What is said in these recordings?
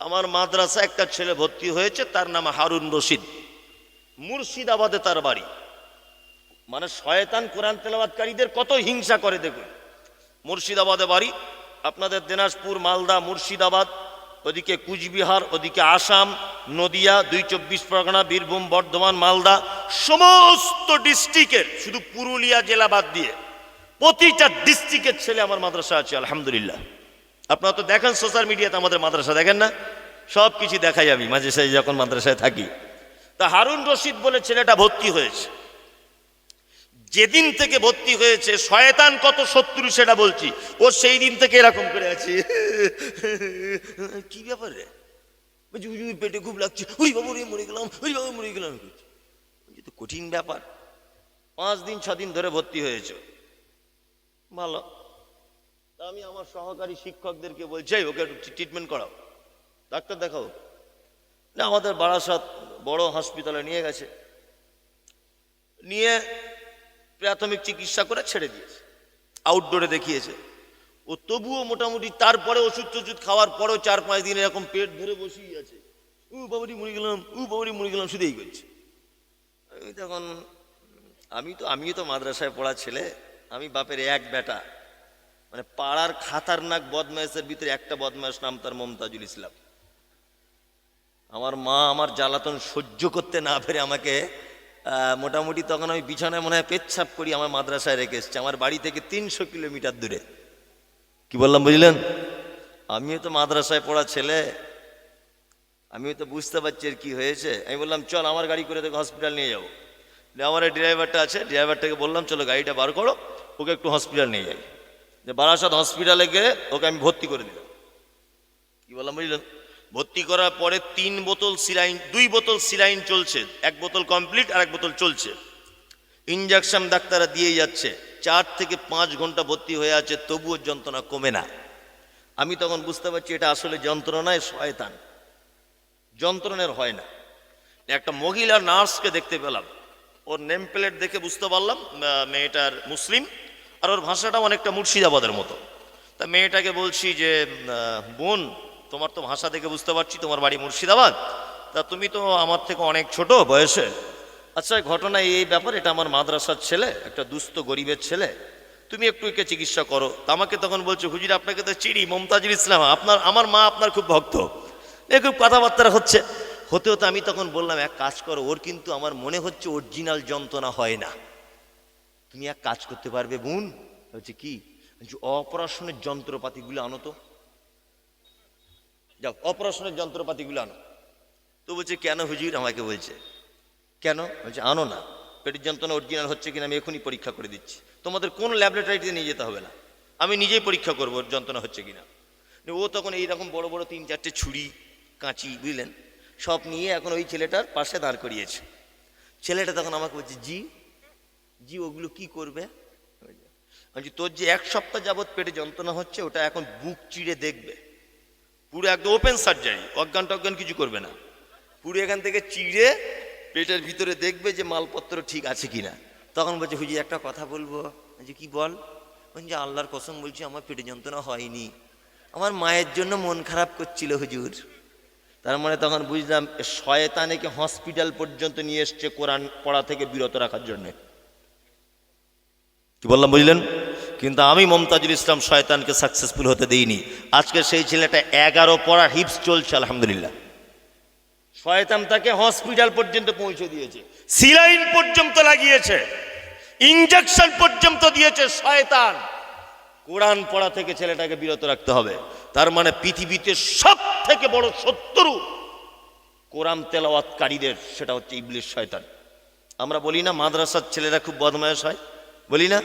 আমার মাদ্রাসা একটা ছেলে ভর্তি হয়েছে, তার নাম হারুন রশিদ। মুর্শিদাবাদে তার বাড়ি। মানে শয়তান কোরআন তেলাবাদকারীদের কত হিংসা করে দেখুন। মুর্শিদাবাদে বাড়ি, আপনাদের দিনাজপুর, মালদা, মুর্শিদাবাদ, ওদিকে কুচবিহার, ওদিকে আসাম, নদিয়া, দুই চব্বিশ পরগনা, বীরভূম, বর্ধমান, মালদা, সমস্ত ডিস্ট্রিক্টের, শুধু পুরুলিয়া জেলা বাদ দিয়ে প্রতিটা ডিস্ট্রিক্টের ছেলে আমার মাদ্রাসা আছে, আলহামদুলিল্লাহ। আপনারা তো দেখেন সোশ্যাল মিডিয়াতে আমাদের মাদ্রাসা, দেখেন না? সব কিছু দেখাই আমি মাঝে সাঝে যখন মাদ্রাসায় থাকি। তা হারুন রশিদ বলে ছেলেটা ভর্তি হয়েছে। যেদিন থেকে ভর্তি হয়েছে, শয়তান কত শত্রু সেটা বলছি। ও সেই দিন থেকে এরকম করে আছে। কি ব্যাপার পেটে খুব লাগছে। উরি বাবু, রে, মরে গেলাম। ওই বাবু, মরে গেলাম। কঠিন ব্যাপার। পাঁচ দিন ছ দিন ধরে ভর্তি হয়েছে। ভালো। তা আমি আমার সহকারী শিক্ষকদেরকে বলছি "এই, ওকে ট্রিটমেন্ট করাও। ডাক্তার দেখাও। না আমাদের বারাসাত বড় হসপিটালে নিয়ে গেছে। নিয়ে প্রাথমিক চিকিৎসা করে ছেড়ে দিয়েছে। আউটডোরে দেখিয়েছে। ও তবুও মোটামুটি তারপরে ওষুধ টষুধ খাওয়ার পরেও চার পাঁচ দিন এরকম পেট ধরে বসেই আছে। উ বাবারি মরে গেলাম উ বাবারি মরে গেলাম শুধু এই করছে। আমি তখন আমি তো আমিও তো মাদ্রাসায় পড়া ছেলে। আমি বাপের এক বেটা। মানে পাড়ার খাতারনাক বদমাইশের ভিতরে একটা বদমাইশ নাম তার মমতাজুল ইসলাম। আমার মা আমার জ্বালাতন সহ্য করতে না পেরে আমাকে মোটামুটি তখন আমি বিছানায় মনে হয় পেচ্ছাপ করি আমার মাদ্রাসায় রেখে এসছে। আমার বাড়ি থেকে তিনশো কিলোমিটার দূরে। কি বললাম, বুঝলেন? আমিও তো মাদ্রাসায় পড়া ছেলে, আমিও তো বুঝতে পারছি আর কি হয়েছে। আমি বললাম, চল আমার গাড়ি করে তোকে হসপিটাল নিয়ে যাব। আমার ড্রাইভারটা আছে ড্রাইভারটাকে বললাম, চলো গাড়িটা বার করো, ওকে একটু হসপিটাল নিয়ে যাই। যে বারাসাত হসপিটালে গিয়ে ওকে আমি ভর্তি করে দিলাম। কি বললাম বুঝলেন ভর্তি করার পরে তিন বোতল সিলাইন দুই বোতল সিলাইন চলছে। এক বোতল কমপ্লিট আর এক বোতল চলছে। ইঞ্জেকশন ডাক্তাররা দিয়ে যাচ্ছে। চার থেকে পাঁচ ঘণ্টা ভর্তি হয়ে আছে, তবুও যন্ত্রণা কমে না। আমি তখন বুঝতে পারছি এটা আসলে যন্ত্রণায় শয়তান। যন্ত্রণের হয় না। একটা মহিলা নার্সকে দেখতে পেলাম। ওর নেম প্লেট দেখে বুঝতে পারলাম মেয়েটার মুসলিম। আর ওর ভাষাটা অনেকটা মুর্শিদাবাদের মতো। তা মেয়েটাকে বলছি যে বোন, তোমার তো ভাষা দেখে বুঝতে পারছি, তোমার বাড়ি মুর্শিদাবাদ। তা তুমি তো আমার থেকে অনেক ছোট বয়সে। আচ্ছা ঘটনা এই ব্যাপার, এটা আমার মাদ্রাসার ছেলে, একটা দুস্থ গরিবের ছেলে। তুমি একটু একে চিকিৎসা করো। তা আমাকে তখন বলছো, হুজুর, আপনাকে তো চিনি, মমতাজুল ইসলাম। আপনার, আমার মা আপনার খুব ভক্ত। এ খুব কথাবার্তা হচ্ছে। হতে হতে আমি তখন বললাম, এক কাজ করো, ওর কিন্তু আমার মনে হচ্ছে অরিজিনাল যন্ত্রণা হয় না। তুমি এক কাজ করতে পারবে বোন হচ্ছে কি? বলছি, অপারেশনের যন্ত্রপাতিগুলো আনো তো। যাও অপারেশনের যন্ত্রপাতিগুলো আনো। তো বলছে কেন হুজুর আমাকে বলছে? কেন? বলছে আনো না। পেটের যন্ত্রণা অরিজিনাল হচ্ছে কিনা আমি এখনই পরীক্ষা করে দিচ্ছি। তোমাদের কোন ল্যাবরেটরিতে নিয়ে যেতে হবে না। আমি নিজেই পরীক্ষা করব ওর যন্ত্রণা হচ্ছে কিনা? ও তখন এইরকম বড় বড় তিন চারটে ছুরি কাঁচি বুঝলেন? সব নিয়ে এখন ওই ছেলেটার পাশে দাঁড় করিয়েছে। ছেলেটা তখন আমাকে বলছে জি জি, ওগুলো কি করবে? বলছি, তোর যে এক সপ্তাহ যাবৎ পেটে যন্ত্রণা হচ্ছে, ওটা এখন বুক চিড়ে দেখবে। পুরো একদম ওপেন সার্জারি অজ্ঞান টজ্ঞান কিছু করবে না। পুরো এখান থেকে চিড়ে পেটের ভিতরে দেখবে যে মালপত্র ঠিক আছে কিনা। তখন বলছে হুজি একটা কথা বলব? বলছি, কি বল? বলছি, আল্লাহর কসম বলছি, আমার পেটে যন্ত্রণা হয়নি। আমার মায়ের জন্য মন খারাপ করছিল, হুজুর। তার মানে তখন বুঝলাম শয়তানেকে হসপিটাল পর্যন্ত নিয়ে এসছে কোরআন পড়া থেকে বিরত রাখার জন্যে। কি বললাম, বুঝলেন? কিন্তু আমি মমতাজুল ইসলাম শয়তানকে সাকসেসফুল হতে দিইনি। আজকে সেই ছেলেটা এগারো পড়া হিপস চলছে, আলহামদুলিল্লাহ। শয়তান তাকে হসপিটাল পর্যন্ত পৌঁছে দিয়েছে। সিলাইন পর্যন্ত লাগিয়েছে। ইঞ্জেকশন পর্যন্ত দিয়েছে শয়তান। কোরআন পড়া থেকে ছেলেটাকে বিরত রাখতে হবে। তার মানে পৃথিবীতে সব থেকে বড় শত্রু কোরআন তেলাওয়াতকারীদের, সেটা হচ্ছে ইবলিশ শয়তান। আমরা বলি না, মাদ্রাসার ছেলেরা খুব বদমায়েশ হয়। বলি না?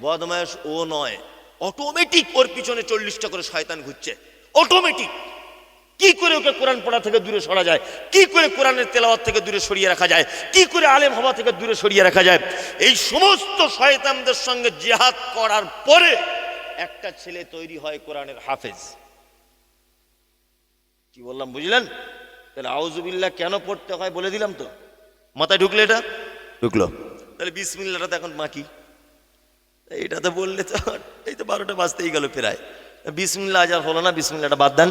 বদমায়েশ ও নয় অটোমেটিক ওর পিছনে চল্লিশটা করে শয়তান ঘুরছে। অটোমেটিক কি করে ওকে কোরআন পড়া থেকে দূরে সরা যায়? কি করে কোরআনের তেলাওয়াত থেকে দূরে সরিয়ে রাখা যায়? কি করে আলেম হওয়া থেকে দূরে সরিয়ে রাখা যায়? এই সমস্ত শয়তানদের সঙ্গে জেহাদ করার পরে একটা ছেলে তৈরি হয় কোরআনের হাফেজ। কি বললাম বুঝলেন? তাহলে আউজুবিল্লাহ কেন পড়তে হয় বলে দিলাম তো। মাথায় ঢুকলে এটা? ঢুকলো। তাহলে বিসমিল্লাটা তো এখন বাকি। এইটা তো বললে তো এই তো বারোটা বাজতেই গেল প্রায়। বিসমিল্লা আজ আর হলো না বিসমিল্লাটা বাদ দেন।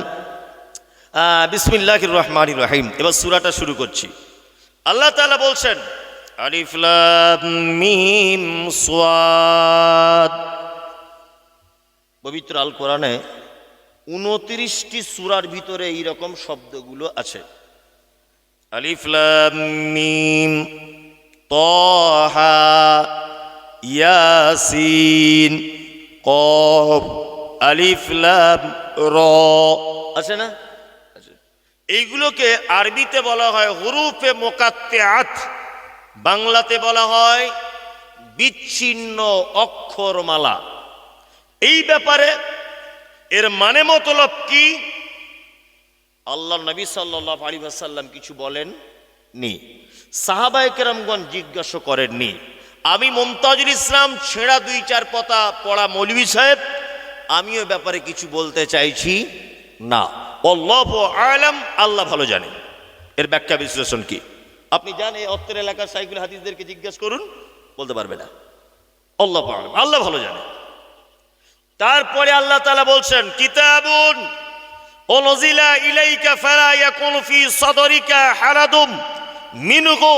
বিসমিল্লাহ রহমান রহিম। এবার সুরাটা শুরু করছি। আল্লাহ তাআলা বলছেন মিম পবিত্র আল কোরআনে উনত্রিশটি সুরার ভিতরে এই রকম শব্দগুলো আছে। আলিফ লাম মিম ইয়াসিন, কফ, আলিফ, লাম, র। আছে না। এইগুলোকে আরবিতে বলা হয় হুরুফে মোকাত্তে বাংলাতে বলা হয় বিচ্ছিন্ন অক্ষরমালা। এই ব্যাপারে এর মানে মতলব কি? আল্লাহ নবী সাল্লাহ আলী সাল্লাম কিছু বলেন নি সাহাবায় কেরামগণ জিজ্ঞাসা করেননি। আমি মমতাজুল ইসলাম ছেঁড়া দুই চার পতা পড়া মৌলী সাহেব, আমিও ব্যাপারে কিছু বলতে চাইছি। না অল্লভ আলম, আল্লাহ ভালো জানে। এর ব্যাখ্যা বিশ্লেষণ কি? আপনি যান এই অত্তের এলাকার সাইকুল হাদিসদেরকে জিজ্ঞেস করুন, বলতে পারবে না। অল্লাহ আলম, আল্লাহ ভালো জানে। তারপরে আল্লাহ তালা বলছেন, কিতাবুন অনজিলা ইলাইকা ফেরাইয়া ইয়াকুন ফি সদরিকা হারাদুম মিনুকু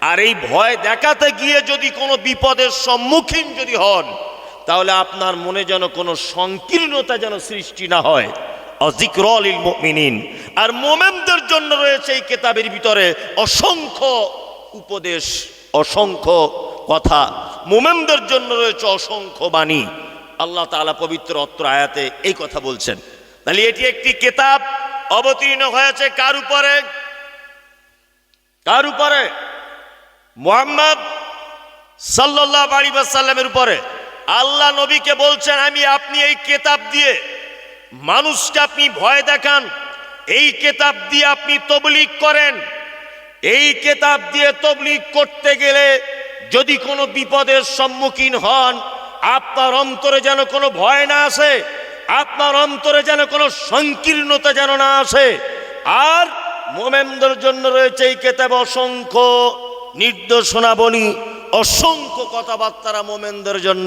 আর এই ভয় দেখাতে গিয়ে যদি কোনো বিপদের সম্মুখীন যদি হন, তাহলে আপনার মনে যেন কোনো সংকীর্ণতা যেন সৃষ্টি না হয়। অজিক্রল ইল মুমিনিন। আর মোমেনদের জন্য রয়েছে এই কেতাবের ভিতরে অসংখ্য উপদেশ, অসংখ্য কথা। মোমেনদের জন্য রয়েছে অসংখ্য বাণী। আল্লাহ তাআলা পবিত্র অত্র আয়াতে এই কথা বলছেন। তাহলে এটি একটি কেতাব, অবতীর্ণ হয়েছে কার উপরে? কার উপরে? মোহাম্মদ সাল্লাহ আলী সাল্লামের উপরে আল্লাহ নবীকে বলছেন, আমি আপনি এই কেতাব দিয়ে মানুষকে আপনি ভয় দেখান। এই কেতাব দিয়ে আপনি তবলিগ করেন। এই কেতাব দিয়ে তবলিগ করতে গেলে যদি কোনো বিপদের সম্মুখীন হন, আপনার অন্তরে যেন কোনো ভয় না আসে, আপনার অন্তরে যেন কোনো সংকীর্ণতা যেন না আসে। আর মোমেনদের জন্য রয়েছে এই কেতাব অসংখ্য। নির্দেশনাবলী, অসংখ্য কথাবার্তারা মোমেনদের জন্য।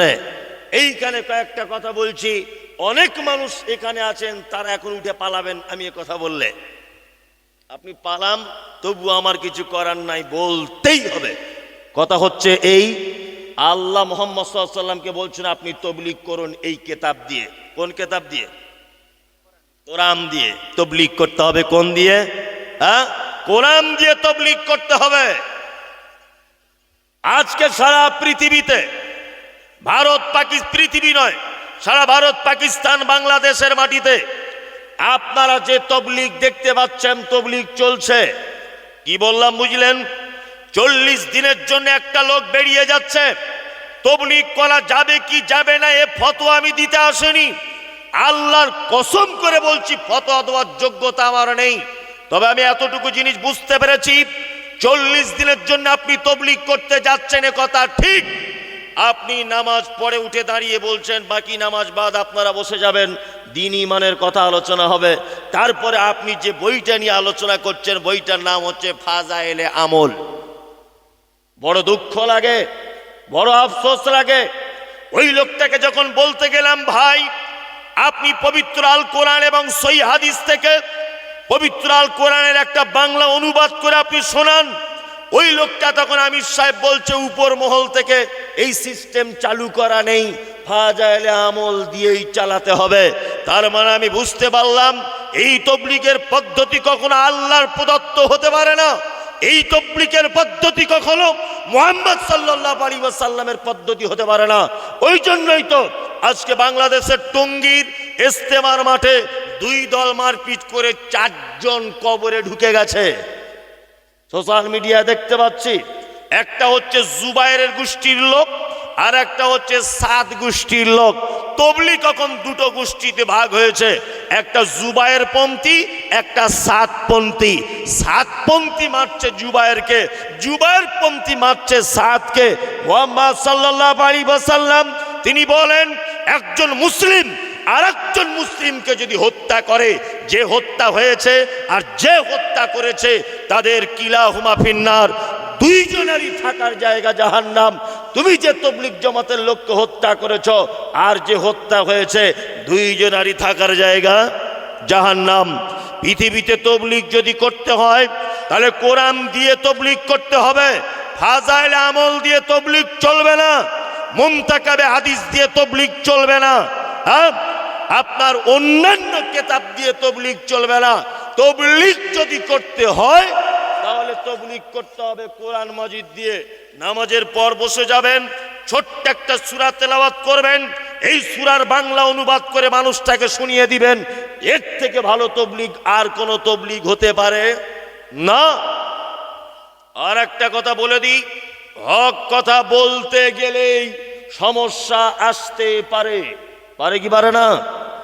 এইখানে কয়েকটা কথা বলছি। অনেক মানুষ এখানে আছেন, তারা এখন উঠে পালাবেন, আমি এ কথা বললে। আপনি পালাম তবু আমার কিছু করার নাই, বলতেই হবে। কথা হচ্ছে এই, আল্লাহ মোহাম্মদ সাল্লামকে বলছেন, আপনি তবলিগ করুন এই কেতাব দিয়ে। কোন কেতাব দিয়ে? কোরআন দিয়ে। তবলিগ করতে হবে কোন দিয়ে? হ্যাঁ? কোরআন দিয়ে তবলিগ করতে হবে। আজকে সারা পৃথিবীতে ভারত পাকিস্তান পৃথিবী নয়, সারা ভারত পাকিস্তান বাংলাদেশের মাটিতে আপনারা যে তবলিগ দেখতে পাচ্ছেন, তবলিগ চলছে। কি বললাম বুঝলেন? চল্লিশ দিনের জন্য একটা লোক বেরিয়ে যাচ্ছে। তবলিগ করা যাবে কি যাবে না, এ ফতোয়া আমি দিতে আসেনি। আল্লাহর কসম করে বলছি, ফতোয়া দেওয়ার যোগ্যতা আমার নেই। তবে আমি এতটুকু জিনিস বুঝতে পেরেছি চল্লিশ দিনের জন্য আপনি তবলিগ করতে যাচ্ছেন এ কথা ঠিক। আপনি নামাজ পড়ে উঠে দাঁড়িয়ে বলছেন, বাকি নামাজ বাদ আপনারা বসে যাবেন, দিন ইমানের কথা আলোচনা হবে। তারপরে আপনি যে বইটা নিয়ে আলোচনা করছেন, বইটার নাম হচ্ছে ফাজা এলে আমল। বড় দুঃখ লাগে, বড় আফসোস লাগে। ওই লোকটাকে যখন বলতে গেলাম, ভাই, আপনি পবিত্র আল কোরআন এবং সই হাদিস থেকে পবিত্র আল কোরআনের একটা বাংলা অনুবাদ করে আপনি শোনান। ওই লোকটা তখন আমির সাহেব বলছে, উপর মহল থেকে এই সিস্টেম চালু করা নেই। ফাজাইলে আমল দিয়েই চালাতে হবে। তার মানে আমি বুঝতে পারলাম, এই তবলিকের পদ্ধতি কখনো আল্লাহর প্রদত্ত হতে পারে না। এই তবলিকের পদ্ধতি কখনো মোহাম্মদ সাল্লাহ আলী সাল্লামের পদ্ধতি হতে পারে না। ওই জন্যই তো আজকে বাংলাদেশের টঙ্গীর ইস্তেমার মাঠে দুই দল মারপিট করে চারজন কবরে ঢুকে গেছে। সোশ্যাল মিডিয়া দেখতে পাচ্ছি, একটা হচ্ছে জুবাইরের গোষ্ঠীর লোক আর একটা হচ্ছে সাত গোষ্ঠীর লোক। তবলি কখন দুটো গোষ্ঠীতে ভাগ হয়েছে? একটা জুবায়ের পন্থী, একটা সাতপন্থী সাতপন্থী মারছে জুবায়েরকে জুবায়ের পন্থী মারছে সাতকে মোহাম্মদ সাল্লাল্লাহু আলাইহি ওয়াসাল্লাম, তিনি বলেন, একজন মুসলিম আর একজন মুসলিমকে যদি হত্যা করে, যে হত্যা হয়েছে আর যে হত্যা করেছে, তাদের কিলা হুমা ফিন্নার। দুইজনেরই থাকার জায়গা যাহার জাহান্নাম। তুমি যে তবলিক জমাতের লোককে হত্যা করেছ আর যে হত্যা হয়েছে, দুইজনেরই থাকার জায়গা যাহার জাহান্নাম। পৃথিবীতে তবলিক যদি করতে হয়, তাহলে কোরআন দিয়ে তবলিক করতে হবে। ফাজাইল আমল দিয়ে তবলিক চলবে না। মুমতাকাবে হাদিস দিয়ে তবলিক চলবে না। হ্যাঁ? আপনার অন্যান্য কেতাব দিয়ে তবলিক চলবে না। তবলিক যদি করতে হয়, তাহলে তবলিক করতে হবে কোরআন মজিদ দিয়ে। নামাজের পর বসে যাবেন, ছোট্ট একটা সুরা তেলাওয়াত করবেন, এই সুরার বাংলা অনুবাদ করে মানুষটাকে শুনিয়ে দিবেন। এর থেকে ভালো তবলিগ আর কোনো তবলিগ হতে পারে না। আর একটা কথা বলে দিই, হক কথা বলতে গেলেই সমস্যা আসতে পারে। পারে কি পারে না?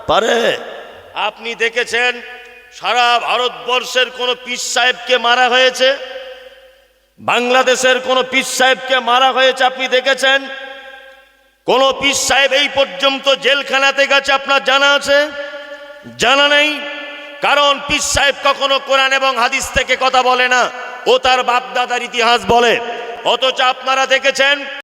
পারে। আপনি দেখেছেন, সারা ভারতবর্ষের কোন পীর সাহেবকে মারা হয়েছে? বাংলাদেশের কোন পীর সাহেবকে মারা হয়েছে আপনি দেখেছেন? কোন পীর সাহেব এই পর্যন্ত জেলখানাতে গেছে আপনার জানা আছে? জানা নেই। কারণ পীর সাহেব কখনো কোরআন এবং হাদিস থেকে কথা বলে না। ও তার বাপদাদার ইতিহাস বলে। অথচ আপনারা দেখেছেন